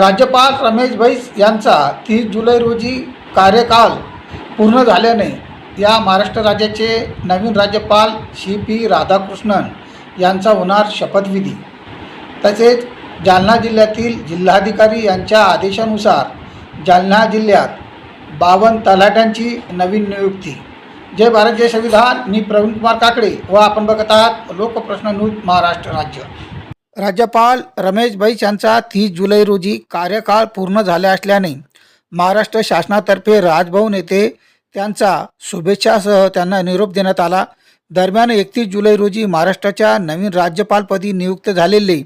राज्यपाल रमेश बैस यांचा तीस जुलै रोजी कार्यकाल पूर्ण झाल्याने या महाराष्ट्र राज्याचे नवीन राज्यपाल सी पी राधाकृष्णन यांचा होणार शपथविधी. तसेच जालना जिल्ह्यातील जिल्हाधिकारी यांच्या आदेशानुसार जालना जिल्ह्यात बावन्न तलाट्यांची नवीन नियुक्ती. जय भारत जय संविधान. मी प्रवीण कुमार काकडे व आपण बघत आहात लोकप्रश्न न्यूज महाराष्ट्र राज्य. राज्यपाल रमेश बैस यांचा तीस जुलै रोजी कार्यकाळ पूर्ण झाला असल्याने महाराष्ट्र शासनातर्फे राजभवन येथे त्यांचा शुभेच्छासह त्यांना निरोप देण्यात आला. दरम्यान एकतीस जुलै रोजी महाराष्ट्राच्या नवीन राज्यपालपदी नियुक्त झालेले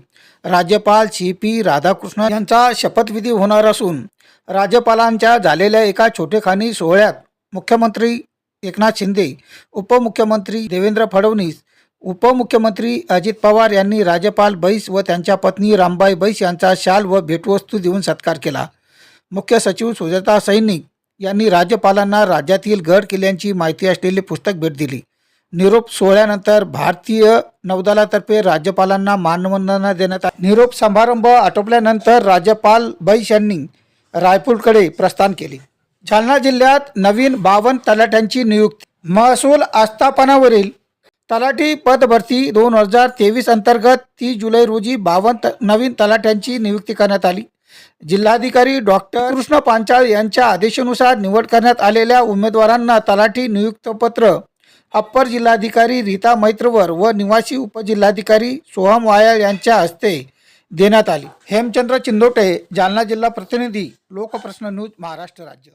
राज्यपाल सी पी राधाकृष्ण यांचा शपथविधी होणार असून राज्यपालांच्या झालेल्या एका छोटेखानी सोहळ्यात मुख्यमंत्री एकनाथ शिंदे उपमुख्यमंत्री देवेंद्र फडणवीस उपमुख्यमंत्री अजित पवार यांनी राज्यपाल बैस व त्यांच्या पत्नी रामबाई बैस यांचा शाल व भेटवस्तू देऊन सत्कार केला. मुख्य सचिव सुजाता सैनिक यांनी राज्यपालांना राज्यातील गड किल्ल्यांची माहिती असलेले पुस्तक भेट दिली. निरोप सोहळ्यानंतर भारतीय नौदलातर्फे राज्यपालांना मानवंदना देण्यात आली निरोप समारंभ आटोपल्यानंतर राज्यपाल बैस यांनी रायपूरकडे प्रस्थान केले. जालना जिल्ह्यात नवीन बावन्न तलाट्यांची नियुक्ती. महसूल आस्थापनावरील तलाठी पदभरती दोन हजार तेवीस अंतर्गत तीस जुलै रोजी बावन्न त- नवीन तलाठ्यांची नियुक्ती करण्यात आली. जिल्हाधिकारी डॉक्टर कृष्ण पांचाळ यांच्या आदेशानुसार निवड करण्यात आलेल्या उमेदवारांना तलाठी नियुक्तपत्र अप्पर जिल्हाधिकारी रीता मैत्रवर व निवासी उपजिल्हाधिकारी सोहम वायाळ यांच्या हस्ते देण्यात आली. हेमचंद्र चिंदोटे जालना जिल्हा प्रतिनिधी लोकप्रश्न न्यूज महाराष्ट्र राज्य.